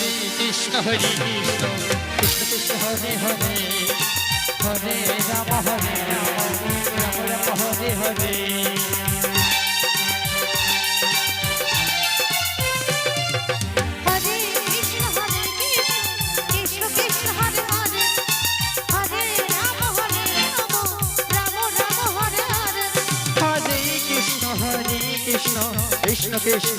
Krishna Hare Krishna Krishna Krishna Hare Hare Hare Ram Hare Ram Ram Ram Hare Hare Hare Krishna Hare Krishna Krishna Krishna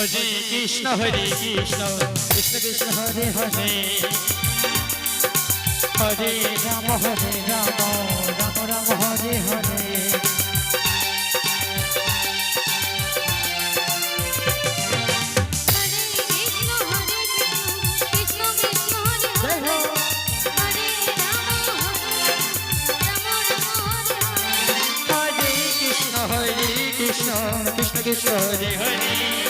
Hare Krishna Krishna. Krishna Hare Hare. Ram Ram Hare Krishna Hare Krishna Krishna Krishna Hare Hare. Hare Ram Hare Ram Ram Ram Hare Hare. Hare Krishna Hare Krishna Krishna Krishna